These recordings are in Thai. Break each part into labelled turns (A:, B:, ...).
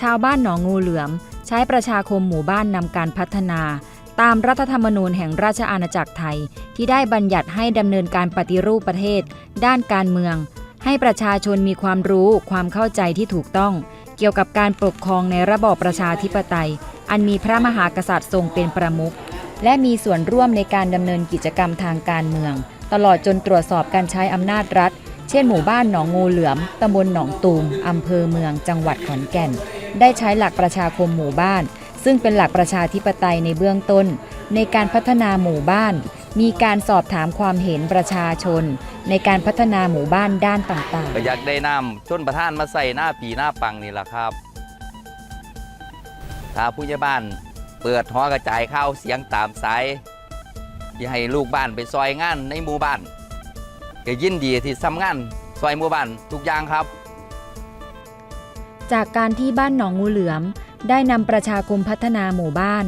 A: ชาวบ้านหนองงูเหลือม ใช้ประชาคมหมู่บ้านนำการพัฒนา ตามรัฐธรรมนูญแห่งราชอาณาจักรไทย ที่ได้บัญญัติให้ดำเนินการปฏิรูปประเทศ ด้านการเมือง ให้ประชาชนมีความรู้ความเข้าใจที่ถูกต้อง เกี่ยวกับการปกครองในระบอบประชาธิปไตย อันมีพระมหากษัตริย์ทรงเป็นประมุขและมีส่วนร่วมในการดำเนินกิจกรรมทางการเมือง ตลอดจนตรวจสอบการใช้อำนาจรัฐ เช่นหมู่บ้านหนองงูเหลือม ตำบลหนองตูม อำเภอเมือง จังหวัดขอนแก่น ได้ใช้หลักประชาคมหมู่บ้าน ซึ่งเป็นหลักประชาธิปไตยในเบื้องต้น ในการพัฒนาหมู่บ้าน มีการสอบถามความเห็นประชาชน ในการพัฒนาหมู่บ้านด้านต่างๆ
B: ก็อยากได้น้ำชนประทานมาใส่หน้าปีหน้าปังนี่แหละครับถ้าผู้ใหญ่บ้านเปิดหอกระจายข้าวเสียงตามสายที่ให้ลูกบ้านไปซอยงานในหมู่บ้านก็ยินดีที่ทำงานซอยหมู่บ้านทุกอย่างครับ
A: จากการที่บ้านหนองงูเหลือม ได้นำประชาคมพัฒนาหมู่บ้าน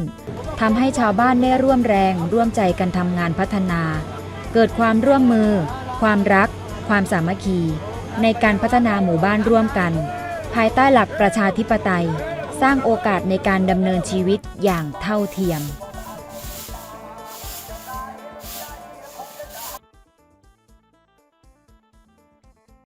A: ทำให้ชาวบ้านได้ร่วมแรงร่วมใจกันทำงานพัฒนา เกิดความร่วมมือ ความรัก ความสามัคคี ในการพัฒนาหมู่บ้านร่วมกัน ภายใต้หลักประชาธิปไตย สร้างโอกาสในการดำเนินชีวิตอย่างเท่าเทียม